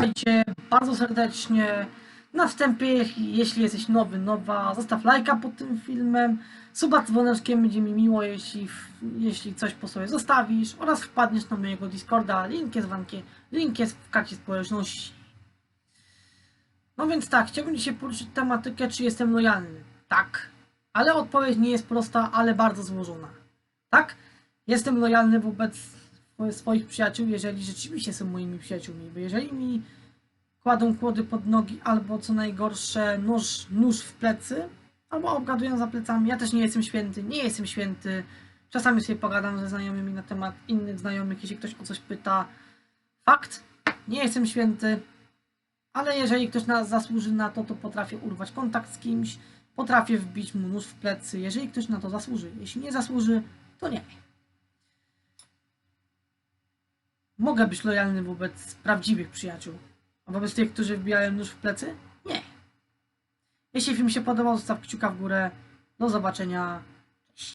Witajcie bardzo serdecznie. Na wstępie, jeśli jesteś nowy, nowa, zostaw lajka pod tym filmem. Suba dzwoneczkiem będzie mi miło, jeśli, jeśli coś po sobie zostawisz oraz wpadniesz na mojego Discorda. Link jest w, ankie, link jest w karcie społeczności. No więc tak, chciałbym dzisiaj poruszyć tematykę, czy jestem lojalny. Tak, ale odpowiedź nie jest prosta, ale bardzo złożona. Tak, jestem lojalny wobec swoich przyjaciół, jeżeli rzeczywiście są moimi przyjaciółmi, bo jeżeli mi kładą kłody pod nogi, albo co najgorsze nóż, nóż w plecy, albo obgadują za plecami, ja też nie jestem święty, nie jestem święty, czasami sobie pogadam ze znajomymi na temat innych znajomych, jeśli ktoś o coś pyta. Fakt, nie jestem święty, ale jeżeli ktoś na, zasłuży na to, to potrafię urwać kontakt z kimś, potrafię wbić mu nóż w plecy, jeżeli ktoś na to zasłuży. Jeśli nie zasłuży, to nie. Mogę być lojalny wobec prawdziwych przyjaciół, a wobec tych, którzy wbijają nóż w plecy? Nie. Jeśli film się podobał, zostaw kciuka w górę. Do zobaczenia.